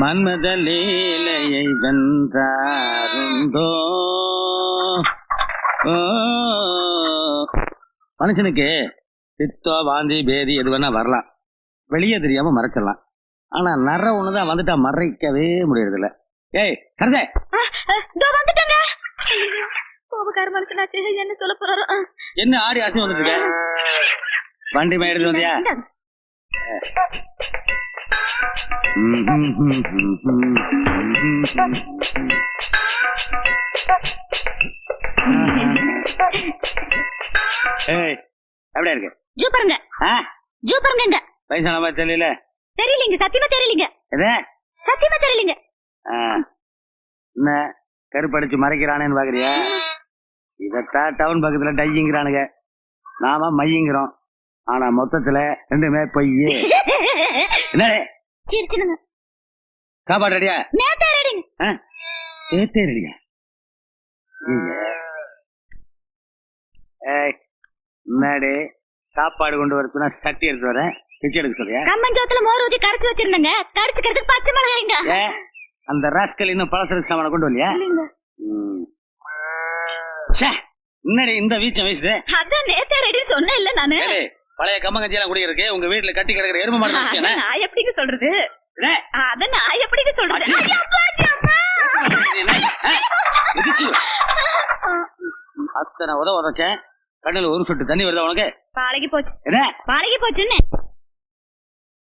மன்மத லீலையை வென்றாருந்தோ. மனுஷனுக்கு சித்தோ வாந்தி பேதி எது வேணா வரலாம். வெளியே தெரியாம மறைச்சிடலாம். ஆனா நர ஒண்ணுதான் வந்துட்டா மறைக்கவே முடியறது இல்ல ஏய் கருதே. கோபக்கார மனுஷனாச்சு என்ன சொல்ல போறாரோ. என்ன ஆடி அசி வந்துட்டு வண்டி மே எடுத்து வந்தியா. ஏய் எப்படியா இருக்கு. ஜூ பாருங்க ஆ? ஜூ பாருங்க இங்க வயசான மாதிரி தெரியல. தெரியலீங்க சத்தியமா தெரியலீங்க. எது? சத்தியமா தெரியலீங்க. என்ன கருப்படிச்சு மறைக்கிறானேன்னு பாக்குறியா? இதத்தான் டவுன் பக்கத்துல டைங்கிறானுங்க நாம மையங்கிறோம். ஆனா மொத்தத்துல ரெண்டுமே பொய் என்ன சாப்பாடு ரெடியா நேத்தே ரெடிங்க ஆ? சேர்த்தே ரெடியா ஏய் முன்னாடி சாப்பாடு கொண்டு வர சொன்னா சட்டி எடுத்து வரேன் பிச்சை எடுக்க சொல்றியா? கம்மஞ்சோத்துல மோர் ஊத்தி கரைச்சு வச்சிருந்தேங்க. கரைச்சுக்கிறதுக்கு பச்சை மிளகாய்ங்க அந்த ராஸ்கல் இன்னும் பழசரக்கு சாமான கொண்டு வரலையா? முன்னாடி இந்த வீச்சம் வயசு அதான் நேத்தே ரெடி சொன்னேன் இல்ல நானு பழைய கம்மங்கஞ்சி எல்லாம் குடிக்கிறதுக்கு உங்க வீட்டுல கட்டி கிடக்குற எரும மாடு எப்படிங்க சொல்றது? அத நான் எப்படிங்க சொல்றது. அத்தனை உத உதச்சேன். கண்ணுல ஒரு சொட்டு தண்ணி வருதா உனக்கு? பாலகி போச்சு. என்ன? பாலகி போச்சுன்னு.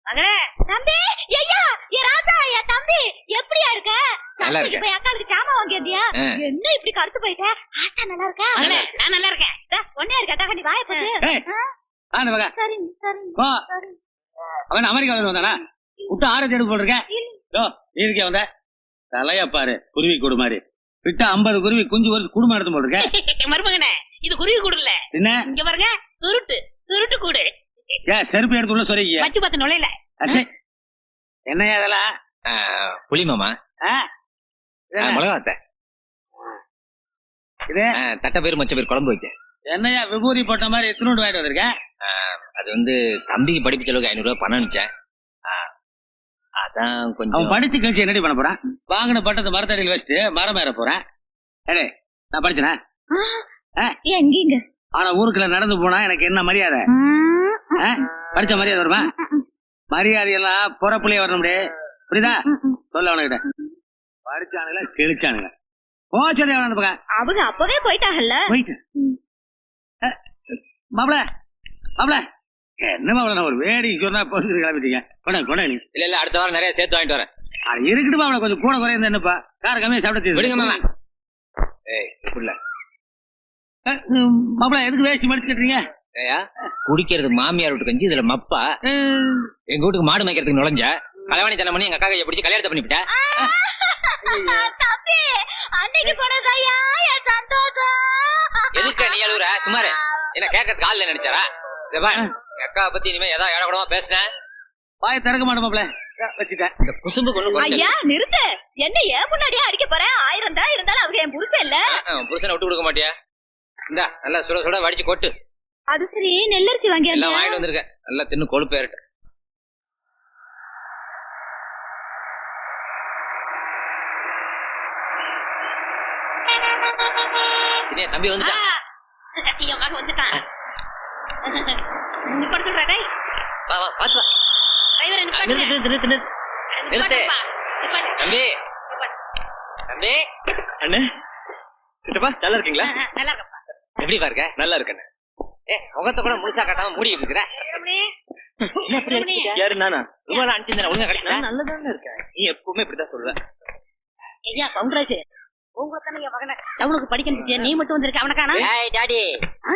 மகனே தம்பி ஐயா என் ராசா என் தம்பி எப்படியா இருக்க? நல்லா அக்காளுக்கு சாமா வாங்கியதியா. என்ன இப்படி கருத்து போயிட்ட? ஆத்தா நல்லா இருக்கா? நான் நல்லா இருக்கேன். ஒன்னே இருக்கா தகண்டி வாய போட்டு. ஆ, மக. அவன் அமெரிக்கால இருந்து வந்தானா? விட்டு ஆறு எடுத்து போட்டிருக்கேன் நீ இருக்கே வந்த. தலைய பாரு குருவி கூடு மாதிரி. விட்டா ஐம்பது குருவி குஞ்சு ஒரு குடும்பம் எடுத்து போட்டிருக்கேன் மருமகனே இது குருவி கூடு இல்ல என்ன? இங்க பாருங்க சுருட்டு சுருட்டு கூடு. ஏன் செருப்பு எடுத்து உள்ள சொல்லிக்க வச்சு பார்த்து நுழையில. என்னையா இதெல்லாம்? ஆ, புளி இது தட்டை பேர் மச்ச பேர் குழம்பு வைக்க. என்னையா விபூதி போட்ட மாதிரி எத்தனோடு வாங்கிட்டு வந்திருக்கேன் ஆ, அது வந்து தம்பிக்கு படிப்பு செலவுக்கு ஐநூறு ரூபாய் பணம் அனுப்பிச்சேன். ஆ, அதான் அவன் கொஞ்சம் படிச்சு கழிச்சு என்னடி பண்ண போறான்? வாங்கின பட்டத்தை மரத்தடியில் வச்சுட்டு மரம் ஏற போறேன். ஏடே நான் படிச்சனா? எங்கீங்க? ஆனா ஊருக்குள்ள நடந்து போனா எனக்கு என்ன மரியாதை? ஆ? படிச்ச மரியாதை வருமா? மரியாதை எல்லாம் புறப்புலயே வரணும் புரியுதா? சொல்ல அவனுகிட்ட படிச்சானுங்களா கிழிச்சானுங்க போச்சதே அவன பக்கம். அவங்க அப்பவே போயிட்டாங்கல்ல. போயிட்டு. மாப்பிள மாப்பிள. என்ன மாப்பிள நான் ஒரு வேடி சொன்னா போட்டு கிளம்பிட்டீங்க கொண்டா நீ. இல்ல இல்ல அடுத்த வாரம் நிறைய சேர்த்து வாங்கிட்டு வரேன். அது இருக்கட்டு மாப்பிள கொஞ்சம் கூட குறைய என்னப்பா? கார கம்மியா சாப்பிட விடுங்க மாமா. ஏய் இப்படில மாப்பிள எதுக்கு வேஸ்ட் மடிச்சு கட்டுறீங்க ஏயா குடிக்கிறது மாமியார் வீட்டு கஞ்சி இதுல மப்பா. எங்க வீட்டுக்கு மாடு மேய்க்கிறதுக்கு நுழைஞ்ச கலவாணி தனம் பண்ணி எங்க அக்கா கையை பிடிச்சி கல்யாணத்தை பண்ணிவிட்ட சுமாரு என்ன கேட்கறதுக்கு ஆள் நினைச்சாரா? எங்க அக்காவை பத்தி இனிமே ஏதாவது ஏழக்கூடமா பேசுனேன் வாய திறக்க மாட்டேன் மாப்பிள. வச்சுட்டேன். இந்த குசும்பு கொண்டு ஐயா நிறுத்து. என்ன ஏன் முன்னாடியே அடிக்க போறேன் ஆயிரம் தான் இருந்தாலும் அவங்க என் புருஷன் இல்ல. புருஷனை விட்டு கொடுக்க மாட்டியா? இந்தா நல்லா சுட சுட வடிச்சு கொட்டு. அது சரி நெல்லரிசி வாங்கி எல்லாம் வாங்கிட்டு வந்திருக்க நல்லா தின்னு கொழுப்பு ஏறட்டு தம்பி வந்துட்டான் என் மகன் வந்துட்டான் நிப்பாட்ட சொல்றா டேய். வா வா பாத்து வா. டிரைவரை நிப்பாட்டு நிறுத்து, நிறுத்து, நிறுத்து. நிப்பாட்டுப்பா. நிப்பாட்டு. தம்பி. தம்பி. அண்ணே. சித்தப்பா நல்லா இருக்கீங்களா? நல்லா இருக்கப்பா எப்படி பாருங்க நல்லா இருக்கேன் ஏ முகத்தை கூட முழுசா காட்டாம மூடி இருக்கிற? ரமணி, என்ன இப்படி ரமணி. இருக்கீங்க? யாரு நானா? ரொம்ப அனுப்பிச்சு ஒழுங்கா கிடைச்சா நல்லதாங்க இருக்கேன். நீ எப்பவுமே இப்படிதான் சொல்ற ஐயா பவுண்டராஜ் டவுனுக்கு படிக்க? நீ மட்டும் வந்திருக்க அவனை காணா? ஏய் டாடி.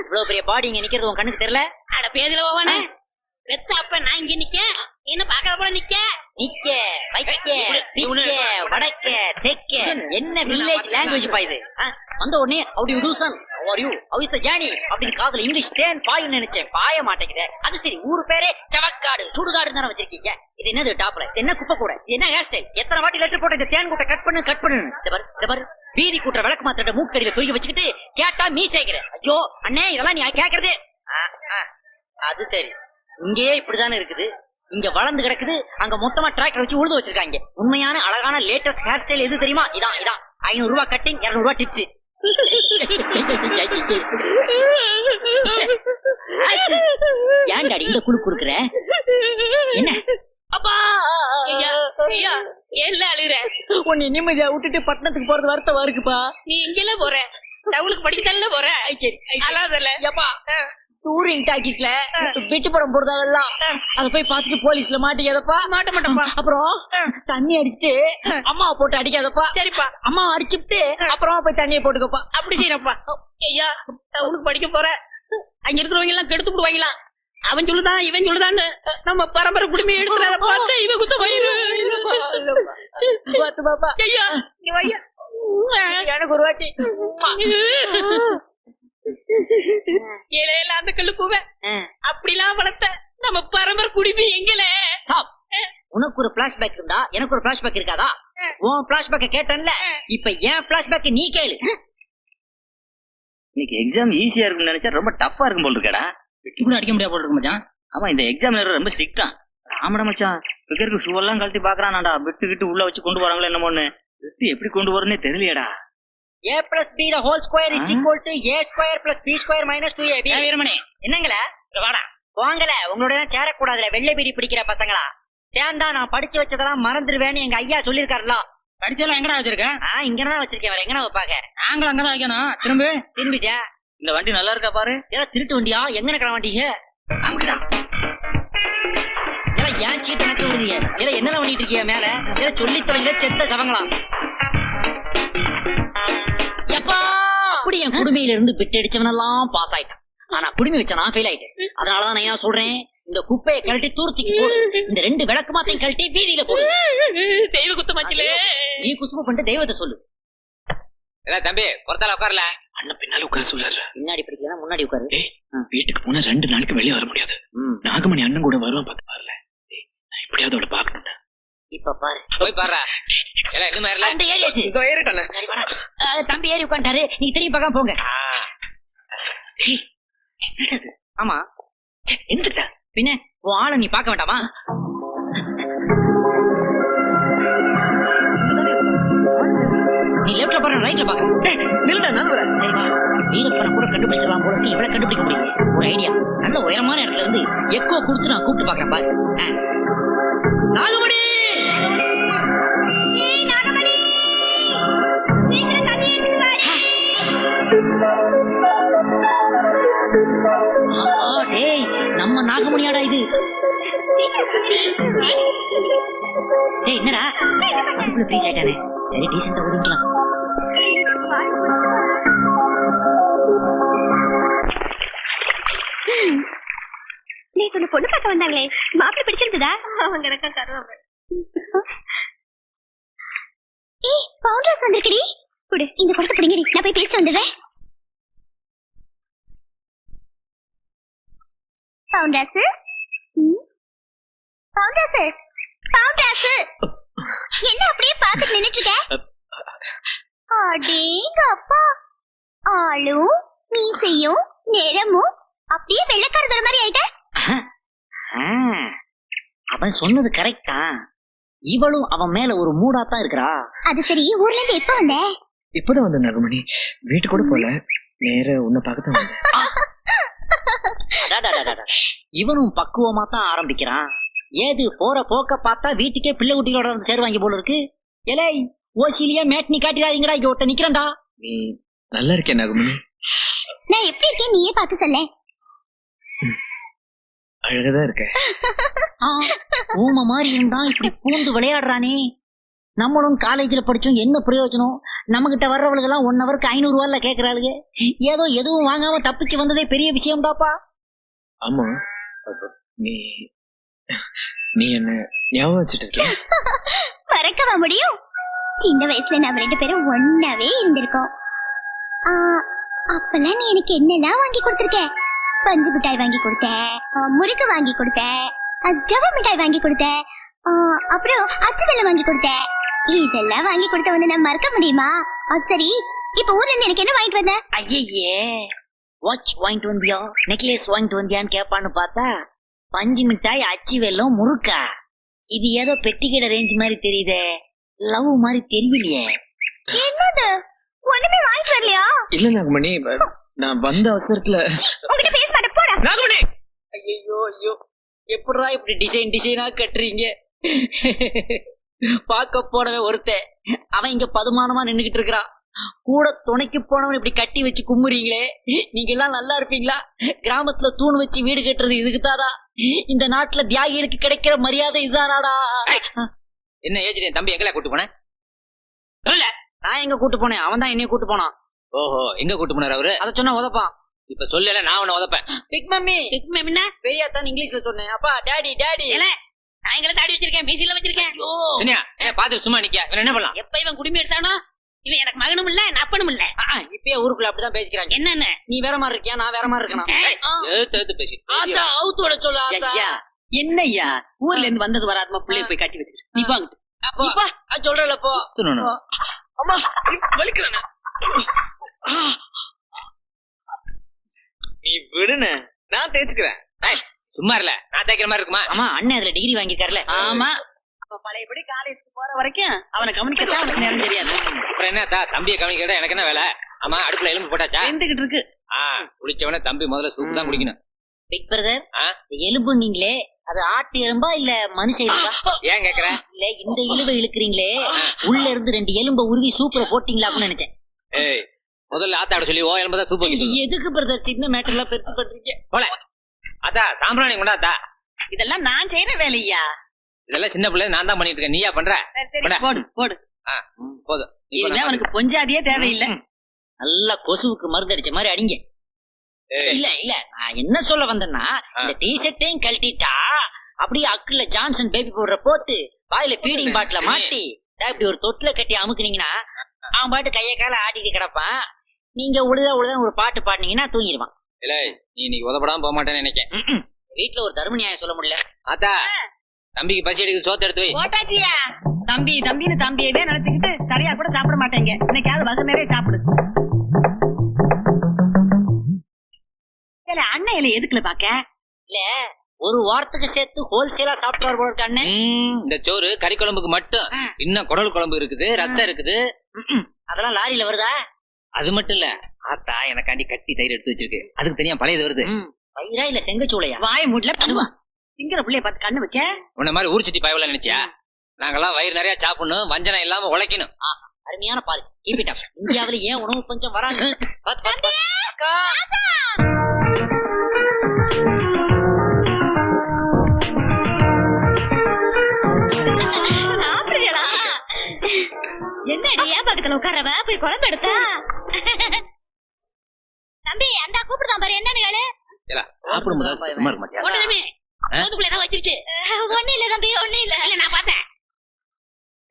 இவ்வளவு பெரிய பாடி இங்க நிக்கிறது உன் கண்ணுக்கு தெரியல? அட பேதில போவானே பெத்த அப்ப நான் இங்க நிக்க. என்ன பாக்காத போல நிக்க? நிக்க வைக்க வடக்க தெக்க. என்ன வில்லேஜ் லாங்குவேஜ் பா இது? வந்த உடனே how do do son how are you how is the journey அப்படின்னு காதுல இங்கிலீஷ் தேன் பாயும் நினைச்சேன். பாய மாட்டேங்குதே. அது சரி ஊரு பேரே சவக்காடு சுடுகாடு தானே வச்சிருக்கீங்க. இது என்னது டாப்ல? என்ன குப்பை கூட? என்ன ஹேர் ஸ்டைல் எத்தனை வாட்டி லெட்டர் போட்ட இந்த தேன் கூட்ட கட் பண்ணு கட் பண்ணு இந்த பாரு. வீதி பீதி கூட்டுற விளக்கு மாத்திரட்ட மூக்கடியில தூக்கி வச்சுக்கிட்டு கேட்டா மீ சேர்க்கிற ஐயோ அண்ணே இதெல்லாம் நீ கேக்குறது அது சரி இங்கேயே இப்படிதானே இருக்குது இங்க வளர்ந்து கிடக்குது அங்க மொத்தமா டிராக்டர் வச்சு உழுது வச்சிருக்காங்க உண்மையான அழகான லேட்டஸ்ட் ஹேர் ஸ்டைல் எது தெரியுமா இதான் இதான் ஐநூறு ரூபாய் கட்டிங் இருநூறு ரூபாய் டிப்ஸ் ஏன் டாடி இந்த குழு குடுக்குற உன்னை நிம்மதியா விட்டுட்டு பட்டணத்துக்கு போறது வருத்தமா இருக்குப்பா? நீ இங்கெல்ல போற. டவுனுக்கு படிக்கத்தானே போற. சரி அழாதல. எப்பா டூரிங் டாக்கிஸ்ல வெட்டு படம் போடுறதாவெல்லாம் அத போய் பார்த்துட்டு போலீஸ்ல மாட்டிக்காதப்பா. மாட்ட மாட்டோம்ப்பா அப்புறம் தண்ணி அடிச்சுட்டு அம்மாவை போட்டு அடிக்காதப்பா. சரிப்பா. அம்மா அடிச்சுட்டு அப்புறமா போய் தண்ணியை போட்டுக்கப்பா. அப்படி செய்யறப்பா. ஐயா டவுனுக்கு படிக்க போற அங்க இருக்கிறவங்க எல்லாம் கெடுத்து விடுவாங்களாம் அவன் சொல்லுதான் இவன் சொல்லுதான்னு நம்ம பரம்பரை குடுமையை எடுக்கிறத பார்த்து இவன் குத்த வயிறு. பார்த்து பாப்பா. ஐயா எனக்கு ஒரு வாட்டி. இலையில அந்த கல்லு பூவ. அப்படிலாம் வளர்த்த நம்ம பரம்பரை குடிமை எங்கல Stop. உனக்கு ஒரு பிளாஷ்பேக் இருந்தா எனக்கு ஒரு பிளாஷ்பேக் இருக்காதா? உன் பிளாஷ்பேக்க கேட்டேன்ல இப்ப என் பிளாஷ்பேக் நீ கேளு. இன்னைக்கு எக்ஸாம் ஈஸியா இருக்கும்னு நினைச்சா ரொம்ப டஃப்பா இருக்கும் போல் இருக்கடா. கூட அடிக்க முடியாது இருக்கு மச்சான். ஆமா இந்த எக்ஸாம் ரொம்ப ஸ்ட்ரிக்டா ஆமாடா மச்சான். பிகருக்கு ஷூ எல்லாம் கழட்டி பாக்குறானாடா. விட்டு கிட்டு உள்ள வச்சு கொண்டு வராங்களோ என்னமோன்னு விட்டு எப்படி கொண்டு வரனே தெரியலையடா. A plus B the whole square is equal to A square plus B square minus two A B Veeramani. என்னங்களா? வாடா. வாங்கல உங்களோட சேரக்கூடாதுல. வெள்ளை பீடி பிடிக்கிற பசங்களா? சேர்ந்தா நான் படிச்சு வச்சதெல்லாம் மறந்துடுவேன்னு எங்க ஐயா சொல்லிருக்காருல படிச்செல்லாம் எங்கடா வச்சிருக்க? ஆ இங்கதான் வச்சிருக்கேன். வேற எங்கனா வைப்பாங்க? நாங்களும் அங்கதான் வைக்கணும். திரும்ப. திரும்பிட்டா. இந்த வண்டி நல்லா இருக்கா பாரு? ஏதா திருட்டு வண்டியா? எங்க கிளம்ப வண்டிங்க ஏல ஏன் சீட்டை நட்டு விடுறீங்க? ஏல என்னல பண்ணிட்டு இருக்கீங்க மேல? ஏல சொல்லி தொலைல செத்த சவங்களா எப்பா! அப்படி என் குடுமையில இருந்து பிட்டு அடிச்சவனெல்லாம் பாஸ் ஆயிட்டான் ஆனா குடுமி வச்ச நான் ஃபெயில் ஆயிட்டேன். அதனாலதான் நான் ஏன் சொல்றேன்? இந்த குப்பையை கழட்டி தூரத்துக்கு போடு. இந்த ரெண்டு விளக்கு மாத்தையும் கழட்டி வீதியில போடு. தெய்வ குத்தமாச்சிலே நீ குசும பண்ணிட்டு தெய்வத்தை சொல்லு. இல்ல தம்பி பொறுத்தால உட்காரல. அண்ணன் பின்னால உட்கார சொல்றாரு. பின்னாடி பிடிக்கலாம் முன்னாடி உட்காரு. வீட்டுக்கு போனா ரெண்டு நாளைக்கு வெளியே வர முடியாது. நாகமணி அண்ணன் கூட வருவான் பார்த்து பாருல. டேய், நான் எப்படியாவது அவளை பாக்கணும்டா இப்ப பாரு. போய். அஹ், தம்பி ஏறி உட்காந்துட்டாரு நீ திரும்பி பார்க்காம போங்க? ஆமா. எந்திரிடா. பின்ன உன் ஆளை நீ பார்க்க வேண்டாமா? நீ லெஃப்ட்ல பாரு ரைட்ல பாரு. சரி வா. வீரப்பனை கூட கண்டுபிடிச்சிடலாம் போல இருக்கு. இவளை கண்டுபிடிக்க முடியும். ஒரு ஐடியா நல்ல உயரமான இடத்துல இருந்து எக்கோ கொடுத்து நான் கூப்பிட்டு பாக்குறேன் பாரு. நாகமணி! நம்ம நாகமணியாடா இது. டேய் என்னடா? அதுக்குள்ள ஃப்ரீஸ் ஆயிட்டானே சரி டீசெண்டா ஒண்ணு பொண்ணு பார்க்க வந்தாங்களே. மாப்பிள்ளை பிடிச்சிருந்ததா? அவங்க எனக்கா தருவாங்க. ஏய் பவுண்டர்ஸ் வந்திருக்கடி. குடு இந்த குடத்தை பிடிங்கடி. நான் போய் பேசிட்டு வந்துடுறேன். பவுண்டர்ஸ் பவுண்டர்ஸ் பவுண்டர்ஸ் என்ன அப்படியே பார்த்துட்டு நின்னுட்டு அடேங்க அப்பா ஆளும் மீசையும் நிறமும் அப்படியே வெள்ளக்காரதர மாதிரி ஆயிட்ட. அவன் சொன்னது கரெக்டா இவளும் அவன் மேல ஒரு மூடா தான் இருக்கிறா. அது சரி ஊர்ல இருந்து எப்ப வந்த? இப்பதான் வந்த நாகமணி. வீட்டு கூட போல நேர உன்னை பார்க்கத்தான். இவனும் பக்குவமா தான் ஆரம்பிக்கிறான். ஏது போற போக்க பார்த்தா வீட்டுக்கே பிள்ளை குட்டிகளோட வந்து சேருவாங்க போல இருக்கு. எலே ஓசிலியா மேட்னி காட்டிடாதீங்கடா இங்க ஒருத்த நிக்கிறேன்டா. நீ நல்லா இருக்கேன் நாகமணி. நான் எப்படி இருக்கேன் நீயே பார்த்து சொல்ல. அழகாதான் இருக்க ஊம மாதிரி இருந்தா இப்படி பூந்து விளையாடுறானே. நம்மளும் காலேஜ்ல படிச்சோம் என்ன பிரயோஜனம்? நம்ம கிட்ட வர்றவளுக்கு எல்லாம் ஒன் ஹவருக்கு ஐநூறு ரூபாய்ல கேக்குறாளுங்க ஏதோ எதுவும் வாங்காம தப்பிச்சு வந்ததே பெரிய விஷயம்டாப்பா. ஆமா. அப்ப நீ நீ என்ன ஞாபகம் வச்சுட்டு இருக்க மறக்கவா முடியும்? சின்ன வயசுல நாம ரெண்டு பேரும் ஒன்னாவே இருந்திருக்கோம். ஆ, அப்பெல்லாம் நீ எனக்கு என்னெல்லாம் வாங்கி கொடுத்திருக்க? பஞ்சு மிட்டாய் வாங்கி கொடுத்த முறுக்கு வாங்கி கொடுத்த ஜவ மிட்டாய் வாங்கி கொடுத்த அப்புறம் அச்சுதல்ல வாங்கி கொடுத்த. இதெல்லாம் வாங்கி கொடுத்த வந்து நான் மறக்க முடியுமா? அது சரி இப்ப ஊர்ல இருந்து எனக்கு என்ன வாங்கிட்டு வந்த? ஐயே வாட்ச் வாங்கிட்டு வந்தியா? நெக்லஸ் வாங்கிட்டு வந்தியான்னு கேட்பான்னு பார்த்தா பஞ்சு மிட்டாய் அச்சு வெல்லம் முறுக்கா இது ஏதோ பெட்டிக்கடை ரேஞ்ச் மாதிரி தெரியுதே. லவ் மாதிரி தெரியலையே. என்னது? ஒண்ணுமே வாங்கிட்டு வரலையா? இல்ல நாகமணி நான் வந்த அவசரத்துல உங்ககிட்ட பேச மாட்டேன். போடா. நாகமணி! ஐயோ ஐயோ. எப்படிடா இப்படி டிசைன் டிசைனா கட்டுறீங்க? பார்க்க போனவன் ஒருத்தன். அவன் இங்க பதுமானமா நின்னுகிட்டு இருக்கிறான். கூட துணைக்கு போனவன் இப்படி கட்டி வச்சு கும்புறீங்களே நீங்க எல்லாம் நல்லா இருப்பீங்களா? கிராமத்துல தூண் வச்சு வீடு கட்டுறது இதுக்குதாடா இந்த நாட்டுல தியாகிகளுக்கு கிடைக்கிற மரியாதை இதுதானாடா என்ன ஏஜ் தம்பி எங்கல கூட்டு போனேன் நான் எங்க கூட்டு போனேன்? அவன் தான் என்னைய கூட்டு போனான். ஓஹோ எங்க கூட்டு போனாரு அவரு? அத சொன்னா உதப்பான். இப்ப சொல்லல நான் உன்னை உதப்பேன். பிக் மம்மி பிக் மேம்னா பெரியா தான் இங்கிலீஷ்ல சொன்னேன். அப்பா டாடி டாடி நான் எங்களை தாடி வச்சிருக்கேன்? மீசில வச்சிருக்கேன். பாத்து சும்மா நிக்க என்ன பண்ணலாம்? எப்ப இவன் குடுமி எடுத்தானோ? இவன் எனக்கு மகனும் இல்ல என் அப்பனும் இல்ல. இப்பயே ஊருக்குள்ள அப்படிதான் பேசிக்கிறாங்க. என்னன்னு? நீ வேற மாதிரி இருக்கியா? நான் வேற மாதிரி இருக்கணும். அவுத்தோட சொல்லு என்னய்யா? ஊர்ல இருந்து வந்தது வராதமா பிள்ளைய போய் கட்டி வச்சிரு நீ வாங்கிட்டு அப்பா, சொல்றல போ. அம்மா வலிக்கிறேன் நீ விடுன நான் தேய்ச்சுக்கிறேன். சும்மா இல்ல நான் தேய்க்கிற மாதிரி இருக்குமா? ஆமா. அண்ணன் அதுல டிகிரி வாங்கிருக்காருல ஆமா. அப்ப பழையபடி காலேஜ்க்கு போற வரைக்கும் அவனை கவனிக்கத்தான் அவனுக்கு நேரம் தெரியாது. அப்புறம் என்ன தா தம்பியை கவனிக்கிறதா? எனக்கு என்ன வேலை? ஆமா அடுப்புல எலும்பு போட்டாச்சா? வெந்துகிட்டு இருக்கு. ஆ குளிச்சவன தம்பி முதல்ல சூப்பு தான் குடிக்கணும். Big brother? எலும்பு நீங்களே அது ஆட்டு எலும்பா இல்ல மனுஷ எலும்பா? ஏன் கேக்குற? இல்ல இந்த இழுவை இழுக்கிறீங்களே உள்ள இருந்து ரெண்டு எலும்ப உருவி சூப்பர போட்டீங்களா அப்படின்னு நினைச்சேன். ஏய் முதல்ல ஆத்தாட சொல்லி ஓ எலும்பு தான் சூப்பு எதுக்கு பிரதர் சின்ன மேட்டர்ல பெருசு பண்றீங்க. போல. அத்தா சாம்பிராணி கொண்டாத்தா? இதெல்லாம் நான் செய்யற வேலையா? இதெல்லாம் சின்ன பிள்ளை நான் தான் பண்ணிட்டு இருக்கேன். நீயா பண்ற. போடு போடு. போதும். இனிமே அவனுக்கு பொஞ்சாதியே தேவையில்லை? நல்லா கொசுவுக்கு மருந்து அடிச்ச மாதிரி அடிங்க. இல்ல இல்ல. நான் என்ன சொல்ல வந்தேன்னா. இந்த டிஷர்ட்டையும் கழட்டிட்டா அப்படியே அக்குல ஜான்சன் பேபி பவுடரை போட்டு வாயில ஃபீடிங் பாட்டில மாட்டி இப்படி ஒரு தொட்டில கட்டி அமுக்குனீங்கன்னா அவன் பாட்டு கைய கால ஆட்டிட்டு கிடப்பான். நீங்க உழுத உழுத ஒரு பாட்டு பாடினீங்கன்னா தூங்கிடுவான். இல்ல நீ இன்னைக்கு உதப்படாம போக மாட்டேன்னு நினைக்கிறேன் வீட்டுல ஒரு தர்ம நியாயம் சொல்ல முடியல. ஆத்தா தம்பிக்கு பசி எடுக்க சோத்து எடுத்து வை. போட்டாச்சியா? தம்பி தம்பின்னு தம்பியவே நினைச்சுக்கிட்டு சரியா கூட சாப்பிட மாட்டேங்க. இன்னைக்காவது வகு நிறைய சாப்பிடு. இல்ல அண்ணன் இலை எதுக்குல பாக்க? இல்ல ஒரு வாரத்துக்கு சேர்த்து ஹோல்சேலா சாப்பிட்டு போல இருக்க அண்ணன் இந்த சோறு கறி குழம்புக்கு மட்டும். இன்னும் குடல் குழம்பு இருக்குது ரத்தம் இருக்குது. அதெல்லாம் லாரியில வருதா? அது மட்டும் இல்ல. ஆத்தா எனக்காண்டி கட்டி தயிர் எடுத்து வச்சிருக்கு. அதுக்கு தனியா பழையது வருது. பயிரா இல்ல செங்கச்சூளையா? வாய் மூடல பண்ணுவா திங்கிற பிள்ளைய பார்த்து கண்ணு வைக்க? உன்ன மாதிரி ஊர் சுத்தி பயவுல நினைச்சியா? நாங்கெல்லாம் வயிறு நிறைய சாப்பிடணும் வஞ்சனம் இல்லாம உழைக்கணும். அருமையான பால் ஈபிட்டா இந்தியாவில ஏன் உணவு பஞ்சம் வராங்க என்னடி ஏன் பக்கத்துல உட்காரவ போய் குழம்பு எடுத்தா? தம்பி அந்த கூப்பிடுதான் பாரு. என்னன்னு கேளு. ஏலா, சாப்பிடும் போது சும்மா இருக்க மாட்டியா? ஒண்ணுமே ஆ? முதுகுல ஏதோ வச்சிருச்சு. ஒண்ணு இல்ல தம்பி ஒண்ணு இல்ல. இல்ல நான் பார்த்தேன்.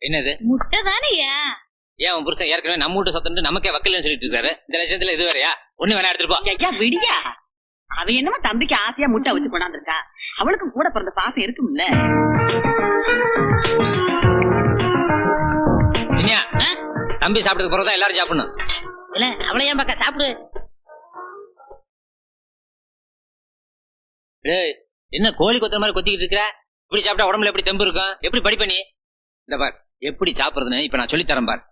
என்னது? முட்டை தானேயா? ஏன் உன் புருஷன் ஏற்கனவே நம்ம வீட்டு சொத்துட்டு நமக்கே வக்கீல்னு சொல்லிட்டு இருக்காரு. இந்த லட்சத்துல இது வேறயா? ஒண்ணு வேணா எடுத்துட்டு போ. விடியா. அவ என்னமோ தம்பிக்கு ஆசையா முட்டை வச்சு கொண்டாந்துருக்கா. அவளுக்கும் கூட பிறந்த பாசம் இருக்கும்ல. தம்பி சாப்பிட்டதுக்கு பிறகுதான் எல்லாரும் சாப்பிடணும். இல்ல அவளை ஏன் பக்கம் சாப்பிடு. என்ன கோழி கொத்துற மாதிரி கொத்திக்கிட்டு இருக்கிற? இப்படி சாப்பிட்டா உடம்புல எப்படி தெம்பு இருக்கும்? எப்படி படிப்ப நீ? இந்த பார் எப்படி சாப்பிடுறதுன்னு இப்ப நான் சொல்லி தரேன் பார்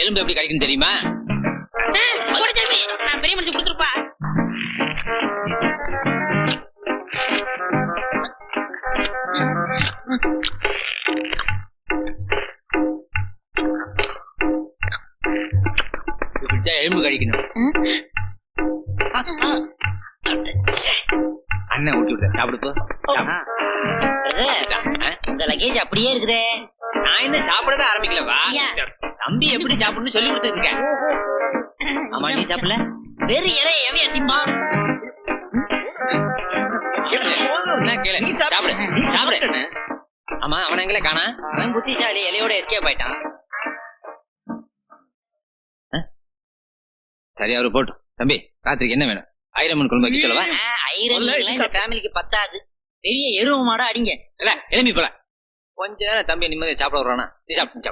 எலும்பு எப்படி கிடைக்கும் தெரியுமா? அப்படியே இருக்குதே. நான் என்ன சாப்பிடவே ஆரம்பிக்கலவா. தம்பி எப்படி சாப்பிடணும்னு சொல்லி கொடுத்துருக்கேன் ஆமா நீ சாப்பிடல? வெறு இலைய எவைய திம்பா என்ன கேளு? சாப்பிடு. சாப்பிடு. ஆமா அவன எங்களே காணா? அவன் புத்திசாலி இலையோட எஸ்கேப் ஆயிட்டான். சரி அவரு போட்டு. தம்பி ராத்திரிக்கு என்ன வேணும்? ஐரமன் குழம்பு வைக்க சொல்லவா? இந்த ஃபேமிலிக்கு பத்தாது. பெரிய எருவ மாடா அடிங்க. இல்ல எலும்பி போல கொஞ்ச நேரம் தம்பி நிம்மதியை சாப்பிட வர்றானா நீ சாப்பிட்டு